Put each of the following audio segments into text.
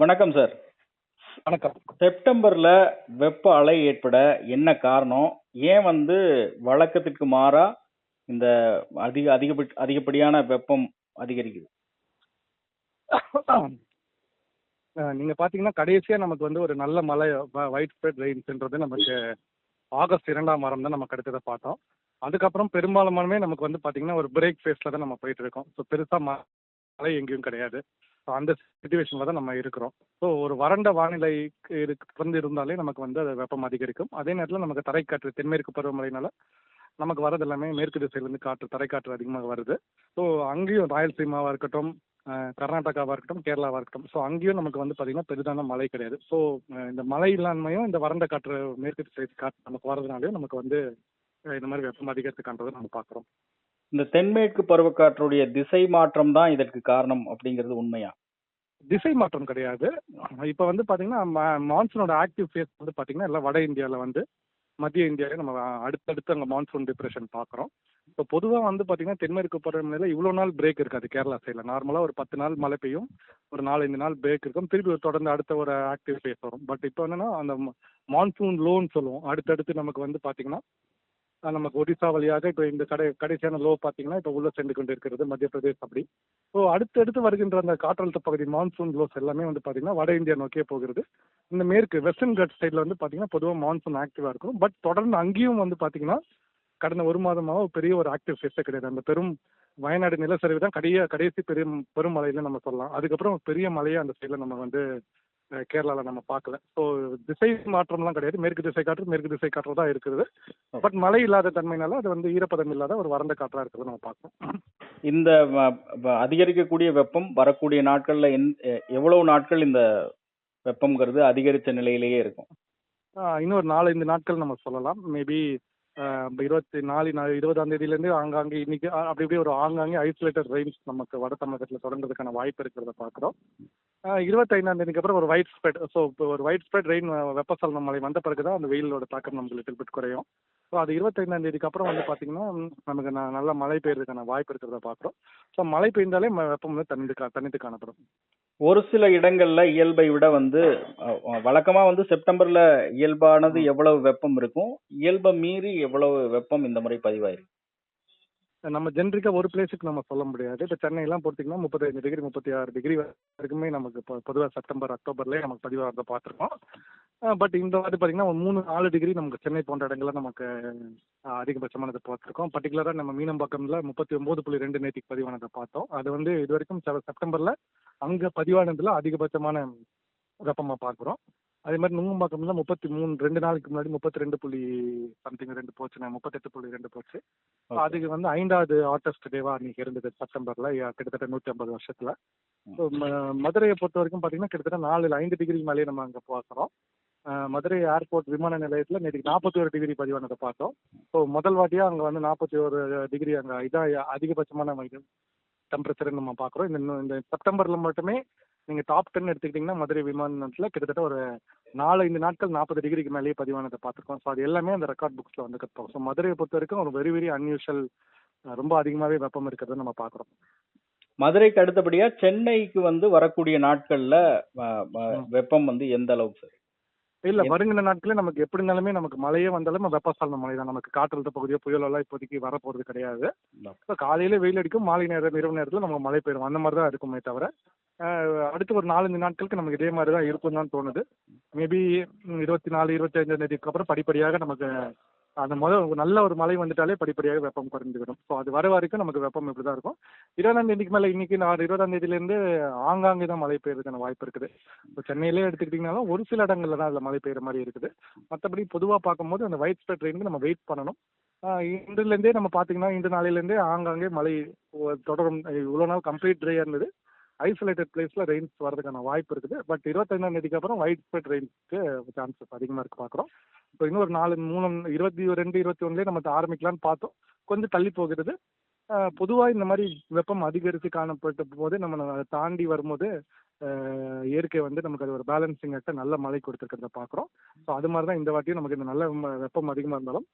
வணக்கம் சார் வணக்கம். செப்டம்பர்ல வெப்ப அலை ஏற்பட என்ன காரணம்? ஏன் வந்து வழக்கத்திற்கு மாறா இந்த அதிக அதிகபட்ச அதிகப்படியான வெப்பம் அதிகரிக்குது? நீங்க பாத்தீங்கன்னா கடைசியா நமக்கு வந்து ஒரு நல்ல மழை ஒயிட் ஸ்ப்ரெட் ரெயின்ஸ்ன்றது நமக்கு ஆகஸ்ட் இரண்டாம் வாரம் தான் நம்ம கிடைச்சதை பார்த்தோம். அதுக்கப்புறம் பெரும்பாலுமே நமக்கு வந்து பாத்தீங்கன்னா ஒரு பிரேக் ஃபேஸ்ல தான் நம்ம போயிட்டு இருக்கோம். ஸோ பெருசா மழை எங்கேயும் கிடையாது. ஸோ அந்த சுச்சுவேஷனில் தான் நம்ம இருக்கிறோம். ஸோ ஒரு வறண்ட வானிலைக்கு இருக்கு வந்து இருந்தாலே நமக்கு வந்து அது வெப்பம் அதிகரிக்கும். அதே நேரத்தில் நமக்கு தரைக்காற்று தென்மேற்கு பருவமழைனால நமக்கு வரது எல்லாமே மேற்கு திசையிலேருந்து காற்று தரைக்காற்று அதிகமாக வருது. ஸோ அங்கேயும் ராயல்சீமாவாக இருக்கட்டும் கர்நாடகாவாக இருக்கட்டும் கேரளாவாக இருக்கட்டும். ஸோ அங்கேயும் நமக்கு வந்து பார்த்தீங்கன்னா பெரிதான மழை கிடையாது. ஸோ இந்த மழை இல்லாமையும் இந்த வறண்ட காற்று மேற்கு திசை காற்று நமக்கு வரதுனாலையும் நமக்கு வந்து இந்த மாதிரி வெப்பம் அதிகரித்துக்கான்றதை நம்ம பார்க்குறோம். இந்த தென்மேற்கு பருவக்காற்றுடைய திசை மாற்றம் தான் இதற்கு காரணம் அப்படிங்கிறது உண்மையா? திசை மாற்றம் கிடையாது. இப்போ வந்து பார்த்தீங்கன்னா மான்சூனோட ஆக்டிவ் ஃபேஸ் வந்து பார்த்தீங்கன்னா எல்லாம் வட இந்தியாவில் வந்து மத்திய இந்தியாவில் நம்ம அடுத்தடுத்து அங்கே மான்சூன் டிப்ரெஷன் பார்க்குறோம் இப்போ பொதுவாக வந்து பார்த்தீங்கன்னா தென்மேற்கு பருவமழையில் இவ்வளோ நாள் பிரேக் இருக்காது கேரளா சைடில் நார்மலாக ஒரு பத்து நாள் மழை பெய்யும் ஒரு நாலஞ்சு நாள் பிரேக் இருக்கும். திருப்பி தொடர்ந்து அடுத்த ஒரு ஆக்டிவ் ஃபேஸ் வரும். பட் இப்போ என்னன்னா அந்த மான்சூன் லோன்னு சொல்லுவோம். அடுத்தடுத்து நமக்கு வந்து பார்த்தீங்கன்னா நமக்கு ஒடிசா வழியாக இப்போ இந்த கடை கடைசியான லோ பார்த்தீங்கன்னா இப்போ உள்ள சென்று கொண்டு இருக்கிறது மத்திய பிரதேஷ் அப்படி. ஸோ அடுத்தடுத்து வருகின்ற அந்த காற்றழுத்த பகுதி மான்சூன் லோஸ் எல்லாமே வந்து பார்த்தீங்கன்னா வட இந்தியா நோக்கியே போகிறது. இந்த மேற்கு வெஸ்டர்ன் கட் சைடில் வந்து பார்த்தீங்கன்னா பொதுவாக மான்சூன் ஆக்டிவாக இருக்கும். பட் தொடர்ந்து அங்கேயும் வந்து பார்த்தீங்கன்னா கடந்த ஒரு மாதமாக பெரிய ஒரு ஆக்டிவ் ஃபேஸே கிடையாது. அந்த பெரும் வயநாடு நிலச்சரிவு தான் கடைய கடைசி பெரும் பெருமழையில நம்ம சொல்லலாம். அதுக்கப்புறம் பெரிய மழையை அந்த சைடில் நம்ம வந்து கேரளால நம்ம பார்க்கல. ஸோ திசை மாற்றம்லாம் கிடையாது. மேற்கு திசை காற்று மேற்கு திசை காற்று தான் இருக்குது. பட் மழை இல்லாத தன்மையினால அது வந்து ஈரப்பதம் இல்லாத ஒரு வறண்ட காற்றா இருக்கிறத நம்ம பார்க்கணும். இந்த அதிகரிக்கக்கூடிய வெப்பம் வரக்கூடிய நாட்கள்ல எந்- எவ்வளவு நாட்கள் இந்த வெப்பம்ங்கிறது அதிகரித்த நிலையிலேயே இருக்கும்? இன்னொரு நாலஞ்சு நாட்கள் நம்ம சொல்லலாம். மேபி இருபத்தி நாலு இருபதாம் தேதியிலேருந்து ஆங்காங்கே இன்னைக்கு அப்படி இப்படி ஒரு ஆங்காங்கே ஐசோலேட்டட் ரெயின்ஸ் நமக்கு வட தமிழகத்தில் தொடர்றதுக்கான வாய்ப்பு இருக்கிறத பார்க்குறோம். இருபத்தைந்தாம் தேதிக்கு அப்புறம் ஒரு ஒயிட் ஸ்ப்ரெட் ஸோ இப்போ ஒரு ஒயிட் ஸ்ப்ரெட் ரெயின் வெப்பசலன மழை வந்த பிறகு தான் அந்த வெயிலோட தாக்கம் நமக்கு லிட்டில் பிட் குறையும். ஸோ அது இருபத்தைந்தாம் தேதிக்கு அப்புறம் வந்து பார்த்தீங்கன்னா நமக்கு ந- நல்ல மழை பெய்யறதுக்கான வாய்ப்பு இருக்கிறத பார்க்குறோம் ஸோ மழை பெய்ந்தாலே ம- வெப்பம் வந்து தனித்து கா தனித்து காணப்படும். ஒரு சில இடங்கள்ல இயல்பை விட வந்து அஹ், அஹ், வழக்கமா வந்து செப்டம்பர்ல இயல்பானது எவ்வளவு வெப்பம் இருக்கும் இயல்பை மீறி எவ்வளவு வெப்பம் இந்த முறை பதிவாயிருக்கு? நம்ம ஜென்ரிக்காக ஒரு பிளேஸுக்கு நம்ம சொல்ல முடியாது. இப்போ சென்னையெல்லாம் பொறுத்திங்கன்னா முப்பத்தஞ்சு டிகிரி முப்பத்தி ஆறு டிகிரி வரைக்குமே நமக்கு இப்போ பொதுவாக செப்டம்பர் அக்டோபர்லேயே நமக்கு பதிவாகிறத பார்த்துருக்கோம். பட் இந்த வாட்டி பார்த்தீங்கன்னா ஒரு மூணு நாலு டிகிரி நமக்கு சென்னை போன்ற இடங்கள்ல நமக்கு அதிகபட்சமானதை பார்த்துருக்கோம். பர்டிகுலராக நம்ம மீனம்பாக்கம்ல முப்பத்தி ஒம்பது புள்ளி ரெண்டு நேற்றுக்கு பதிவானதை பார்த்தோம். அது வந்து இது வரைக்கும் செப்டம்பரில் அங்கே பதிவானதில் அதிகபட்சமான வெப்பமாக பார்க்குறோம். அதே மாதிரி நுங்கம்பாக்கம்ல முப்பத்தி மூணு ரெண்டு நாளைக்கு முன்னாடி முப்பத்தி ரெண்டு புள்ளி சம்திங் ரெண்டு போச்சுண்ணே முப்பத்தெட்டு புள்ளி ரெண்டு போச்சு. அதுக்கு வந்து ஐந்தாவது ஆர்டஸ்ட் டேவா அன்னைக்கு இருந்தது செப்டம்பர்ல கிட்டத்தட்ட நூற்றி ஐம்பது வருஷத்துல ஸோ மதுரையை பொறுத்த வரைக்கும் பார்த்தீங்கன்னா கிட்டத்தட்ட நாலு ஐந்து டிகிரி மேலேயே நம்ம அங்கே பார்க்குறோம் மதுரை ஏர்போர்ட் விமான நிலையத்தில் நேற்றுக்கு நாற்பத்தி ஒரு டிகிரி பதிவானதை பார்த்தோம். ஸோ முதல் வாட்டியாக அங்கே வந்து நாற்பத்தி ஒரு டிகிரி அங்கே இதாக அதிகபட்சமான டெம்பரேச்சர் நம்ம பார்க்குறோம். இந்த இந்த செப்டம்பரில் மட்டுமே நீங்கள் டாப் டென் எடுத்துக்கிட்டிங்கன்னா மதுரை விமானத்தில் கிட்டத்தட்ட ஒரு நாலு ஐந்து நாட்கள் நாற்பது டிகிரிக்கு மேலேயே பதிவானதை பார்த்துருக்கோம் ஸோ அது எல்லாமே அந்த ரெக்கார்ட் புக்ஸில் வந்து கற்றுப்போம் ஸோ மதுரையை பொறுத்த வரைக்கும் ஒரு வெரி வெரி அன்யூஷுவல் ரொம்ப அதிகமாகவே வெப்பம் இருக்கிறத நம்ம பார்க்குறோம். மதுரைக்கு அடுத்தபடியா சென்னைக்கு வந்து வரக்கூடிய நாட்கள்ல வெப்பம் வந்து எந்த அளவுக்கு இல்ல வருகின்ற நாட்களே நமக்கு எப்படி இருந்தாலுமே நமக்கு மழையே வந்தாலும் வெப்பசாலன மழை தான் நமக்கு காற்றழுத்த பகுதியோ புயலோ எல்லாம் இப்போதைக்கு வரப்போறது கிடையாது. இப்போ காலையில வெயில் அடிக்கும் மாலை நேரம் இரவு நேரத்தில் நமக்கு மழை பெய்யும் அந்த மாதிரி தான் இருக்குமே தவிர அடுத்து ஒரு நாலஞ்சு நாட்களுக்கு நமக்கு இதே மாதிரி தான் இருக்கும் தான் தோணுது மேபி இருபத்தி நாலு இருபத்தி அஞ்சாம் தேதிக்கு அப்புறம் படிப்படியாக நமக்கு அந்த முதல் நல்ல ஒரு மழை வந்துட்டாலே படிப்படியாக வெப்பம் குறைந்துவிடும். ஸோ அது வர வரைக்கும் நமக்கு வெப்பம் இப்படி தான் இருக்கும். இருபதாம் தேதிக்கு மேலே இன்னைக்கு நான் இருபதாம் தேதியிலேருந்து ஆங்காங்கே தான் மழை பெய்யறதுக்கான வாய்ப்பு இருக்குது. இப்போ சென்னையிலே எடுத்துக்கிட்டிங்கனாலும் ஒரு சில இடங்களில் தான் அதில் மழை பெய்கிற மாதிரி இருக்குது. மற்றபடி பொதுவாக பார்க்கும்போது அந்த ஒயிட் ஸ்ப்ரெட் ரெயினுக்கு நம்ம வெயிட் பண்ணணும். இன்றுலேருந்தே நம்ம பார்த்தீங்கன்னா இன்று நாளையிலேருந்தே ஆங்காங்கே மழை தொடரும். இவ்வளோ நாள் கம்ப்ளீட் ட்ரையாக இருந்தது. ஐசோலேட்டட் பிளேஸில் ரெயின்ஸ் வர்றதுக்கான வாய்ப்பு இருக்குது. பட் இருபத்தைந்தாம் தேதிக்கு அப்புறம் ஒயிட் ஸ்ப்ரெட் ரெயின்ஸ்க்கு சான்சஸ் அதிகமாக இருக்கு பார்க்குறோம் இப்போ இன்னொரு நாலு மூணு இருபத்தி ரெண்டு இருபத்தி ஒன்றுலேயே நம்ம ஆரம்பிக்கலாம்னு பார்த்தோம். கொஞ்சம் தள்ளி போகிறது. பொதுவாக இந்த மாதிரி வெப்பம் அதிகரித்து காணப்பட்ட போது நம்ம அதை தாண்டி வரும்போது இயற்கை வந்து நமக்கு அது ஒரு பேலன்சிங் ஆக்ட நல்ல மழை கொடுத்துருக்கிறத பார்க்குறோம் ஸோ அது மாதிரி தான் இந்த வாட்டியும் நமக்கு இந்த நல்ல வெப்பம் அதிகமாக இருந்தாலும்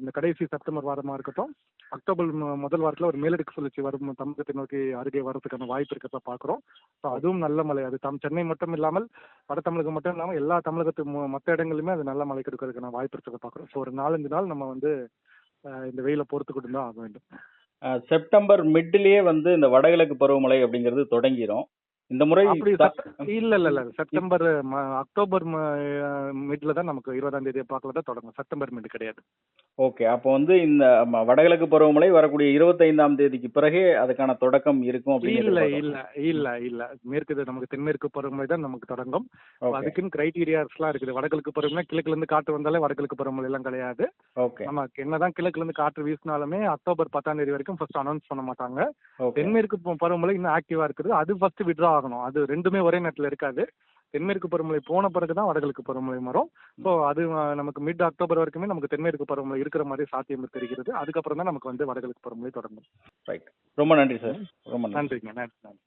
இந்த கடைசி செப்டம்பர் வாரமா இருக்கட்டும் அக்டோபர் முதல் வாரத்தில் ஒரு மேலடுக்கு சுழற்சி வரும் தமிழகத்தை நோக்கி அருகே வரதுக்கான வாய்ப்பு இருக்கிறத பார்க்குறோம் ஸோ அதுவும் நல்ல மழை. அது தம் சென்னை மட்டும் இல்லாமல் வட தமிழகம் மட்டும் இல்லாமல் எல்லா தமிழகத்து மற்ற இடங்களிலுமே அது நல்ல மழை கொடுக்கறதுக்கான வாய்ப்பு இருக்கிறத பார்க்குறோம் ஸோ ஒரு நாலஞ்சு நாள் நம்ம வந்து இந்த வெயிலை பொறுத்துக்கிட்டு தான் ஆக வேண்டும். செப்டம்பர் மிட்லயே வந்து இந்த வடகிழக்கு பருவமழை அப்படிங்கிறது தொடங்கிரும். இந்த முறை இல்ல இல்ல இல்ல. செப்டம்பர் அக்டோபர் மிட்ல தான் நமக்கு இருபதாம் தேதி பார்க்கல தான் தொடங்கும். செப்டம்பர் மிட் கிடையாது. ஓகே. அப்போ வந்து இந்த வடகிழக்கு பருவமழை வரக்கூடிய இருபத்தைந்தாம் தேதிக்கு பிறகே அதுக்கான தொடக்கம் இருக்கும் அப்படின்னு இல்ல. இல்ல இல்ல இல்ல. மேற்கு நமக்கு தென்மேற்கு பருவமழை தான் நமக்கு தொடங்கும். அதுக்குன்னு கிரைட்டீரியாஸ்லாம் இருக்குது. வடகிழக்கு பருவமழை கிழக்குல இருந்து காற்று வந்தாலே வடகிழக்கு பருவமழை எல்லாம் கிடையாது. ஓகே. நமக்கு என்னதான் கிழக்குல இருந்து காற்று வீசினாலுமே அக்டோபர் பத்தாம் தேதி வரைக்கும் ஃபர்ஸ்ட் அனௌன்ஸ் பண்ண மாட்டாங்க. தென்மேற்கு பருவமழை இன்னும் ஆக்டிவா இருக்குது. அது ஃபர்ஸ்ட் விட்ரா ஆகணும். அது ரெண்டுமே ஒரே நேரத்தில் இருக்காது. தென்மேற்கு பருவமழை போன பிறகு தான் வடகிழக்கு பருவமழை வரும். ஸோ அது நமக்கு மிட் அக்டோபர் வரைக்குமே நமக்கு தென்மேற்கு பருவமழை இருக்கிற மாதிரி சாத்தியம் தெரிகிறது. அதுக்கப்புறம் தான் நமக்கு வந்து வடகிழக்கு பருவமழை தொடங்கும். ரைட் ரொம்ப நன்றி சார் ரொம்ப நன்றி. நன்றிங்க. நன்றி நன்றி.